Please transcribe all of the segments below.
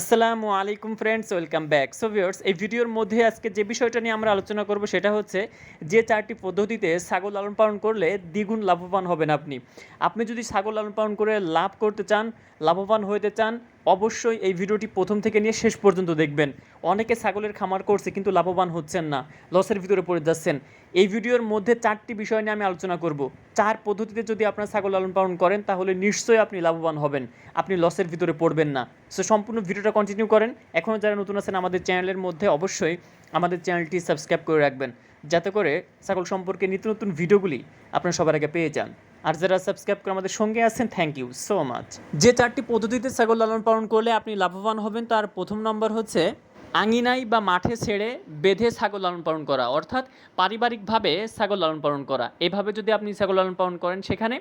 আসসালামু আলাইকুম friends welcome back so viewers এই ভিডিওর মধ্যে আজকে যে বিষয়টা নিয়ে আমরা আলোচনা করব সেটা হচ্ছে যে চারটি পদ্ধতিতে ছাগল লালন পালন করলে দ্বিগুণ লাভবান হবেন আপনি। আপনি যদি ছাগল লালন পালন করে লাভ করতে চান, লাভবান হতে চান অবশ্যই এই ভিডিওটি প্রথম থেকে নিয়ে শেষ পর্যন্ত দেখবেন। অনেকে ছাগলের খামার করছে, কিন্তু লাভবান হচ্ছেন না, লসের ভিতরে পড়ে যাচ্ছেন। এই ভিডিওর মধ্যে চারটি বিষয় নিয়ে আমি আলোচনা করব। চার পদ্ধতিতে যদি আপনার ছাগল লালন পালন করেন, তাহলে নিশ্চয়ই আপনি লাভবান হবেন। আপনি লসের ভিতরে পড়বেন না। সো সম্পূর্ণ ভিডিওটা কন্টিনিউ করেন। এখনও যারা নতুন আছেন আমাদের চ্যানেলের মধ্যে, অবশ্যই আমাদের চ্যানেলটি সাবস্ক্রাইব করে রাখবেন। যাতে করে ছাগল সম্পর্কে নিত্য নতুন ভিডিওগুলি আপনারা সবার আগে পেয়ে যান। আর যারা সাবস্ক্রাইব করে আমাদের সঙ্গে আছেন থ্যাংক ইউ সো মাচ যে চারটি পদ্ধতিতে ছাগল লালন পালন করলে আপনি লাভবান হবেন, তার প্রথম নম্বর হচ্ছে আঙিনায় বা মাঠে ছেড়ে বেঁধে ছাগল লালন পালন করা, অর্থাৎ পারিবারিকভাবে ছাগল লালন পালন করা। এভাবে যদি আপনি ছাগল লালন পালন করেন, সেখানে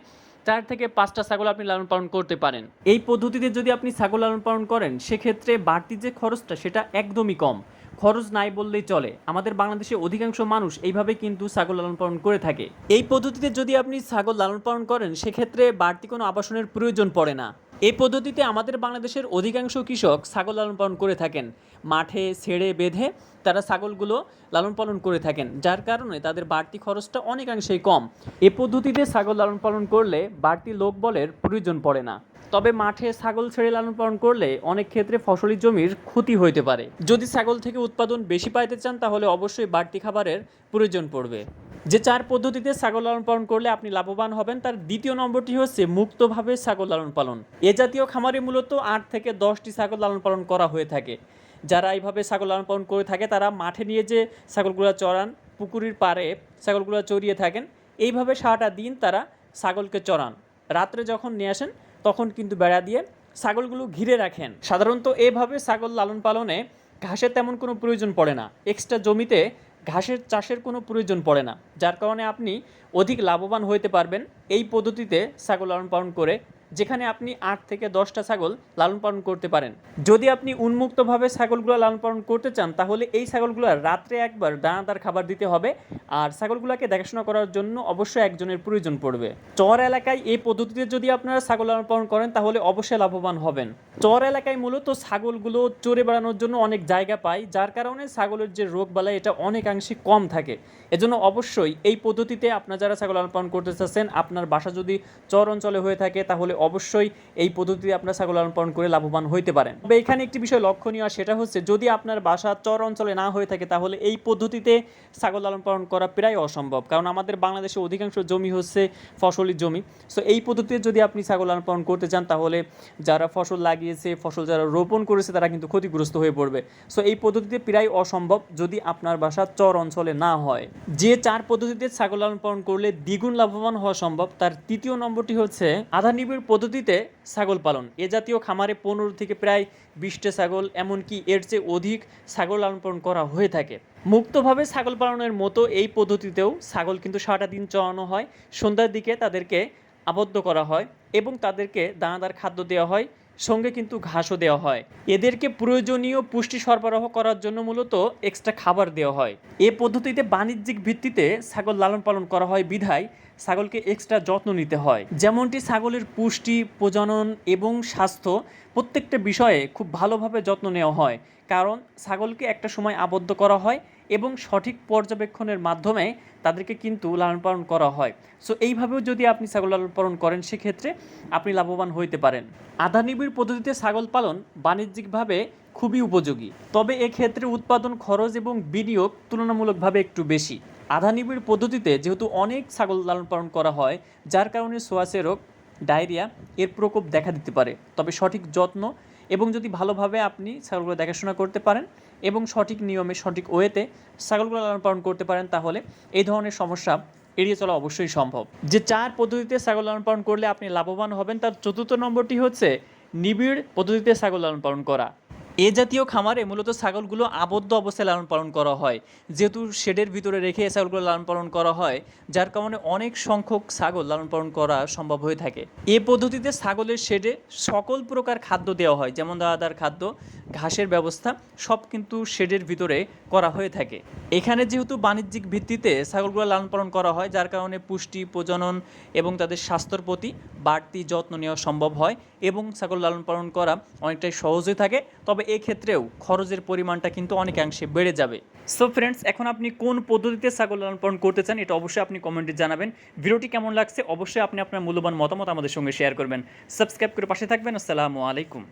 চার থেকে পাঁচটা ছাগল আপনি লালন পালন করতে পারেন। এই পদ্ধতিতে যদি আপনি ছাগল লালন পালন করেন, সেক্ষেত্রে বাড়তি যে খরচটা, সেটা একদমই কম। খরচ নাই বললেই চলে। আমাদের বাংলাদেশে অধিকাংশ মানুষ এইভাবে কিন্তু ছাগল লালন পালন করে থাকে। এই পদ্ধতিতে যদি আপনি ছাগল লালন পালন করেন, সেক্ষেত্রে বাড়তি কোনো আবাসনের প্রয়োজন পড়ে না। এই পদ্ধতিতে আমাদের বাংলাদেশের অধিকাংশ কৃষক ছাগল লালন পালন করে থাকেন। মাঠে ছেড়ে বেঁধে তারা ছাগলগুলো লালন পালন করে থাকেন, যার কারণে তাদের বাড়তি খরচটা অনেকাংশেই কম। এ পদ্ধতিতে ছাগল লালন পালন করলে বাড়তি লোকবলের প্রয়োজন পড়ে না। তবে মাঠে ছাগল ছেড়ে লালন পালন করলে অনেক ক্ষেত্রে ফসলি জমির ক্ষতি হইতে পারে। যদি ছাগল থেকে উৎপাদন বেশি পাইতে চান, তাহলে অবশ্যই বাড়তি খাবারের প্রয়োজন পড়বে। যে চার পদ্ধতিতে ছাগল লালন পালন করলে আপনি লাভবান হবেন, তার দ্বিতীয় নম্বরটি হচ্ছে মুক্তভাবে ছাগল লালন পালন। এ জাতীয় খামারে মূলত আট থেকে দশটি ছাগল লালন পালন করা হয়ে থাকে। যারা এইভাবে ছাগল লালন পালন করে থাকে, তারা মাঠে নিয়ে যে ছাগলগুলো চড়ান, পুকুরের পাড়ে ছাগলগুলো চড়িয়ে থাকেন, এইভাবে সারাটা দিন তারা ছাগলকে চড়ান। রাত্রে যখন নিয়ে আসেন, তখন কিন্তু বেড়া দিয়ে ছাগলগুলো ঘিরে রাখেন। সাধারণত এভাবে ছাগল লালন পালনে ঘাসের তেমন কোনো প্রয়োজন পড়ে না। এক্সট্রা জমিতে ঘাসের চাষের কোনো প্রয়োজন পড়ে না, যার কারণে আপনি অধিক লাভবান হতে পারবেন এই পদ্ধতিতে ছাগল লালন পালন করে, যেখানে আপনি আট থেকে দশটা ছাগল লালন পালন করতে পারেন। যদি আপনি উন্মুক্তভাবে ছাগলগুলো লালন পালন করতে চান, তাহলে এই ছাগলগুলো রাত্রে একবার দানাদার খাবার দিতে হবে, আর ছাগলগুলোকে দেখাশোনা করার জন্য অবশ্যই একজনের প্রয়োজন পড়বে। চর এলাকায় এই পদ্ধতিতে যদি আপনারা ছাগল লালন পালন করেন, তাহলে অবশ্যই লাভবান হবেন। চর এলাকায় মূলত ছাগলগুলো চড়ে বেড়ানোর জন্য অনেক জায়গা পায়, যার কারণে ছাগলের যে রোগ বালাই এটা অনেকাংশে কম থাকে। এজন্য অবশ্যই এই পদ্ধতিতে আপনার যারা ছাগল লালন পালন করতে চাচ্ছেন, আপনার বাসা যদি চর অঞ্চলে হয়ে থাকে, তাহলে অবশ্যই এই পদ্ধতিতে আপনার ছাগল লালন পালন করে লাভবান হইতে পারেন। তবে এখানে একটি বিষয় লক্ষণীয়, সেটা হচ্ছে যদি আপনার বাসা চর অঞ্চলে না হয়ে থাকে, তাহলে এই পদ্ধতিতে ছাগল লালন পালন করা প্রায় অসম্ভব। কারণ আমাদের বাংলাদেশে অধিকাংশ জমি হচ্ছে ফসলি জমি। সো এই পদ্ধতিতে যদি আপনি ছাগল লালন পালন করতে চান, তাহলে যারা ফসল লাগিয়েছে, ফসল যারা রোপণ করেছে তারা কিন্তু ক্ষতিগ্রস্ত হয়ে পড়বে। সো এই পদ্ধতিতে প্রায় অসম্ভব যদি আপনার বাসা চর অঞ্চলে না হয়। যে চার পদ্ধতিতে ছাগল লালন পালন করলে দ্বিগুণ লাভবান হওয়া সম্ভব, তার তৃতীয় নম্বরটি হচ্ছে আধা নিবিড় পদ্ধতিতে ছাগল পালন। এ জাতীয় খামারে পনেরো থেকে প্রায় বিশটা ছাগল, এমনকি এর চেয়ে অধিক ছাগল লালন পালন করা হয়ে থাকে। মুক্তভাবে ছাগল পালনের মতো এই পদ্ধতিতেও ছাগল কিন্তু সারাটা দিন চড়ানো হয়। সন্ধ্যার দিকে তাদেরকে আবদ্ধ করা হয় এবং তাদেরকে দানাদার খাদ্য দেওয়া হয়। সঙ্গে কিন্তু ঘাসও দেওয়া হয়। এদেরকে প্রয়োজনীয় পুষ্টি সরবরাহ করার জন্য মূলত এক্সট্রা খাবার দেওয়া হয়। এ পদ্ধতিতে বাণিজ্যিক ভিত্তিতে ছাগল লালন পালন করা হয় বিধায় ছাগলকে এক্সট্রা যত্ন নিতে হয়। যেমনটি ছাগলের পুষ্টি, প্রজনন এবং স্বাস্থ্য প্রত্যেকটা বিষয়ে খুব ভালোভাবে যত্ন নেওয়া হয়। কারণ ছাগলকে একটা সময় আবদ্ধ করা হয় এবং সঠিক পর্যবেক্ষণের মাধ্যমে তাদেরকে কিন্তু লালন পালন করা হয়। সো এইভাবেও যদি আপনি ছাগল লালন পালন করেন, সেক্ষেত্রে আপনি লাভবান হইতে পারেন। আধা নিবিড় পদ্ধতিতে ছাগল পালন বাণিজ্যিকভাবে খুবই উপযোগী। তবে এক্ষেত্রে উৎপাদন খরচ এবং বিনিয়োগ তুলনামূলকভাবে একটু বেশি। আধা নিবিড় পদ্ধতিতে যেহেতু অনেক ছাগল লালন পালন করা হয়, যার কারণে সোয়াসে রোগ, ডায়রিয়া এর প্রকোপ দেখা দিতে পারে। তবে সঠিক যত্ন এবং যদি ভালোভাবে আপনি ছাগলগুলো দেখাশোনা করতে পারেন এবং সঠিক নিয়মে, সঠিক ওয়েতে ছাগলগুলো লালন পালন করতে পারেন, তাহলে এই ধরনের সমস্যা এড়িয়ে চলা অবশ্যই সম্ভব। যে চার পদ্ধতিতে ছাগল লালন পালন করলে আপনি লাভবান হবেন, তার চতুর্থ নম্বরটি হচ্ছে নিবিড় পদ্ধতিতে ছাগল লালন পালন করা। এ জাতীয় খামারে মূলত ছাগলগুলো আবদ্ধ অবস্থায় লালন পালন করা হয়। যেহেতু শেডের ভিতরে রেখে ছাগলগুলো লালন পালন করা হয়, যার কারণে অনেক সংখ্যক ছাগল লালন পালন করা সম্ভব হয়ে থাকে। এ পদ্ধতিতে ছাগলের শেডে সকল প্রকার খাদ্য দেওয়া হয়, যেমন দাদার খাদ্য ঘাসের ব্যবস্থা সব কিন্তু শেডের ভিতরে করা হয়ে থাকে। এখানে যেহেতু বাণিজ্যিক ভিত্তিতে ছাগলগুলো লালন পালন করা হয়, যার কারণে পুষ্টি, প্রজনন এবং তাদের স্বাস্থ্যর প্রতি বাড়তি যত্ন নেওয়া সম্ভব হয় এবং ছাগল লালন পালন করা অনেকটাই সহজে থাকে। তবে এক্ষেত্রেও খরচের পরিমাণটা কিন্তু অনেকাংশে বেড়ে যাবে। সো ফ্রেন্ডস এখন আপনি কোন পদ্ধতিতে ছাগল লালন পালন করতে চান এটা অবশ্যই আপনি কমেন্টে জানাবেন। ভিডিওটি কেমন লাগছে অবশ্যই আপনি আপনার মূল্যবান মতামত আমাদের সঙ্গে শেয়ার করবেন। সাবস্ক্রাইব করে পাশে থাকবেন। আসসালামু আলাইকুম।